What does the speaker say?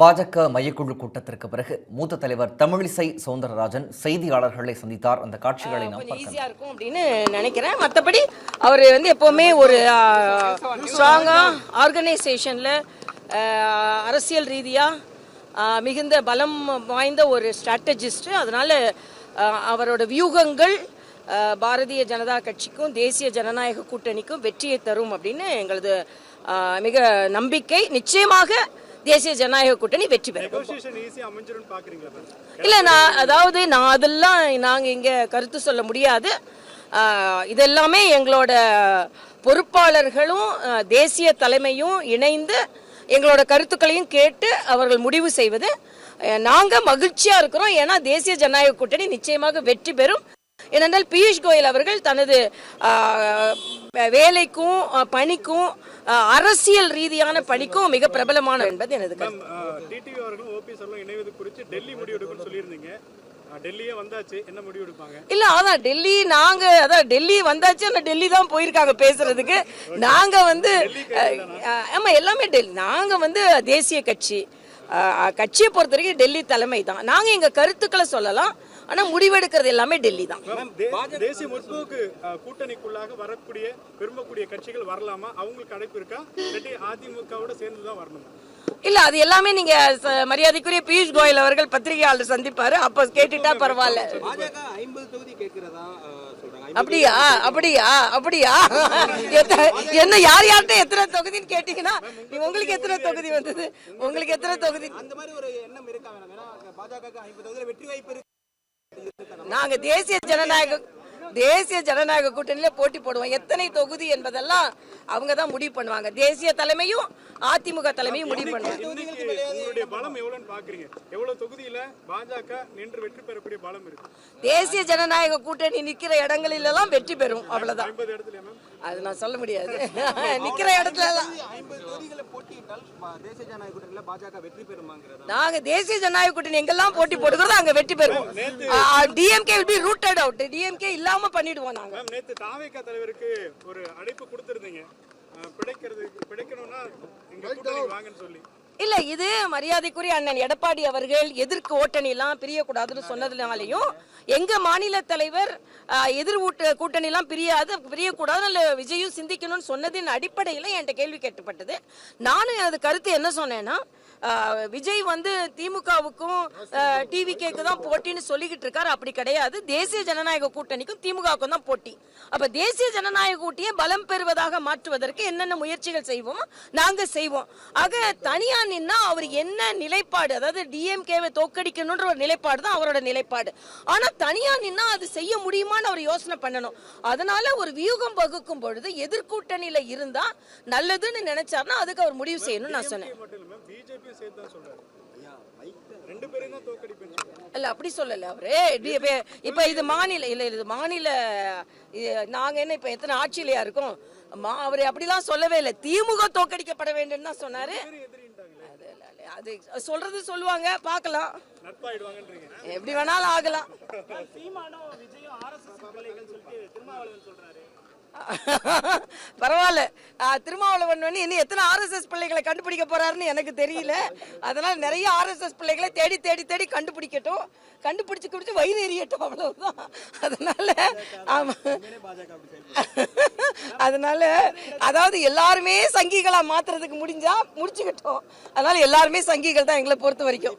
பாஜக மையக்குழு கூட்டத்திற்கு பிறகு மூத்த தலைவர் தமிழிசை சவுந்தரராஜன் செய்தியாளர்களை சந்தித்தார். அந்த காட்சிகளை நாம் ஈஸியாக இருக்கும் அப்படின்னு நினைக்கிறேன். மற்றபடி அவர் வந்து எப்போவுமே ஒரு ஸ்ட்ராங்காக ஆர்கனைசேஷனில் அரசியல் ரீதியாக மிகுந்த பலம் வாய்ந்த ஒரு ஸ்ட்ராட்டஜிஸ்ட்டு அதனால் அவரோட வியூகங்கள் பாரதிய ஜனதா கட்சிக்கும் தேசிய ஜனநாயக கூட்டணிக்கும் வெற்றியை தரும் அப்படின்னு எங்களது மிக நம்பிக்கை. நிச்சயமாக தேசிய ஜனநாயக கூட்டணி வெற்றி பெறும். இல்ல நான் அதாவது நான் அதெல்லாம் நாங்க இங்க கருத்து சொல்ல முடியாது. இதெல்லாமே எங்களோட பொறுப்பாளர்களும் தேசிய தலைமையும் இணைந்து எங்களோட கருத்துக்களையும் கேட்டு அவர்கள் முடிவு செய்வது. அஹ், நாங்க மகிழ்ச்சியா இருக்கிறோம். ஏன்னா தேசிய ஜனநாயக கூட்டணி நிச்சயமாக வெற்றி பெறும். ஏனென்றால் பியூஷ் கோயல் அவர்கள் தனது வேலைக்கும் பணிக்கும் அரசியல் ரீதியான பணிக்கும் மிக பிரபலமான என்பது எனது டெல்லியே வந்தாச்சு என்ன முடிவு எடுப்பாங்க இல்ல அதான் டெல்லி நாங்க அதான் டெல்லி வந்தாச்சு அந்த டெல்லி தான் போயிருக்காங்க பேசுறதுக்கு. நாங்க வந்து ஆமா எல்லாமே டெல்லி. நாங்க வந்து தேசிய கட்சி. கட்சியை பொறுத்த வரைக்கும் டெல்லி தலைமை தான். நாங்க எங்க கருத்துக்களை சொல்லலாம். ஆனா முடிவெடுக்கிறது எல்லாமே டெல்லி தான். தேசிய முற்போக்கு கூட்டணிக்குள்ளாக வரக்கூடிய விரும்பக்கூடிய கட்சிகள் வரலாமா? அவங்களுக்கு அழைப்பு இருக்கா? இல்லாட்டி அதிமுகவோட சேர்ந்து தான் வரணும்? இல்ல அது எல்லாமே நீங்க மரியாதைக்குரிய பியூஷ் கோயல் அவர்கள் பத்திரிகையாளர் சந்திப்பாரு. அப்ப கேட்டுட்டா பரவாயில்ல. அப்படியா? அப்படியா? அப்படியா? என்ன யார் யார்கிட்ட எத்தனை தொகுதின்னு கேட்டீங்கன்னா உங்களுக்கு எத்தனை தொகுதி வந்தது? உங்களுக்கு எத்தனை தொகுதி? அந்த மாதிரி ஒரு எண்ணம் இருக்கா பாஜக நாங்க தேசிய ஜனநாயக தேசிய ஜனநாயக கூட்டணியில போட்டி போடுவோம். எத்தனை தொகுதி என்பதெல்லாம் அவங்க தான் முடிவு பண்ணுவாங்க. தேசிய தலைமையும் அதிமுக தலைமையும் முடிவு பண்ணுவாங்க. இன்னைக்கு உங்களுடைய பலம் எவ்வளவுன்னு பாக்குறீங்க? எவ்வளவு தொகுதியில பாஜக நின்று வெற்றி பெறக்கூடிய பலம் இருக்கு? தேசிய ஜனநாயக கூட்டணி நிக்கிற இடங்களில் எல்லாம் வெற்றி பெறும். அவ்வளவுதான். அது நான் சொல்ல முடியாது. நிக்கிற இடத்துல எல்லாம் ஐம்பது தொகுதிகளை போட்டியிட்டால் பா- தேசிய ஜனநாயக கூட்டணியில பாஜக வெற்றி பெறுமாங்கிறதா? நாங்க தேசிய ஜனநாயக கூட்டணி எங்கெல்லாம் போட்டி போடுகிறதோ அங்க வெற்றி பெறுவோம். DMK will be rooted out. DMK விடாம பண்ணிடுவோம் நாங்க. நேத்து தாவேகா தலைவருக்கு ஒரு அழைப்பு கொடுத்திருந்தீங்க. அஹ், பிழைக்கிறது பிழைக்கணும்னா எங்க கூட்டணி வாங்கன்னு சொல்லி. இல்ல இது மரியாதைக்குரிய அண்ணன் எடப்பாடி அவர்கள் எதிர்க்கு ஓட்டணி எல்லாம் பிரியக்கூடாதுன்னு சொன்னதுனாலையும் எங்க மாநில தலைவர் எதிர் ஊட்ட கூட்டணி எல்லாம் பிரியாது பிரியக்கூடாது இல்ல விஜயும் சிந்திக்கணும்னு சொன்னதின் அடிப்படையில என்கிட்ட கேள்வி கேட்கப்பட்டது. நானும் எனது கருத்து என்ன சொன்னேன்னா விஜய் வந்து திமுகவுக்கும் டிவி கேக்கு தான் போட்டின்னு சொல்லிக்கிட்டு இருக்காரு. அப்படி கிடையாது. தேசிய ஜனநாயக கூட்டணிக்கும் திமுகவுக்கும் தான் போட்டி. அப்ப தேசிய ஜனநாயக கூட்டியை பலம் பெறுவதாக மாற்றுவதற்கு என்னென்ன முயற்சிகள் செய்வோமோ நாங்க செய்வோம். ஆக தனியா நின்னா அவர் என்ன நிலைப்பாடு? அதாவது டிஎம்கேவை தோக்கடிக்கணும்ன்ற ஒரு நிலைப்பாடு தான் அவரோட நிலைப்பாடு. ஆனா தனியா நின்னா அது செய்ய முடியுமான்னு அவர் யோசனை பண்ணணும். அதனால ஒரு வியூகம் வகுக்கும் பொழுது எதிர்கூட்டணியில இருந்தா நல்லதுன்னு நினைச்சாருன்னா அதுக்கு அவர் முடிவு செய்யணும்னு நான் சொன்னேன். இல்ல அப்படி சொல்லல அவரு. இப்ப- இது மாநில இல்ல இது மாநில நாங்க என்ன இப்ப எத்தனை ஆட்சியிலையா இருக்கோம்? அவர் அப்படிலாம் சொல்லவே இல்லை. திமுக தோக்கடிக்கப்பட வேண்டும் தான் சொன்னாரு. அது சொல்றது சொல்லுவாங்க பார்க்கலாம். எப்படி வேணாலும் ஆகலாம். பரவாயில்ல. திருமாவளவன் வந்து இன்னும் எத்தனை ஆர்எஸ்எஸ் பிள்ளைகளை கண்டுபிடிக்க போறாருன்னு எனக்கு தெரியல. அதனால நிறைய ஆர்எஸ்எஸ் பிள்ளைகளை தேடி தேடி தேடி கண்டுபிடிக்கட்டும். கண்டுபிடிச்சு குடிச்சு வயிறு எரியட்டும் அவ்வளவுதான். அதனால ஆமா. அதனால அதாவது எல்லாருமே சங்கிகளா மாத்துறதுக்கு முடிஞ்சா முடிச்சுக்கிட்டோம். அதனால எல்லாருமே சங்கிகள் தான் எங்களை பொறுத்த வரைக்கும்.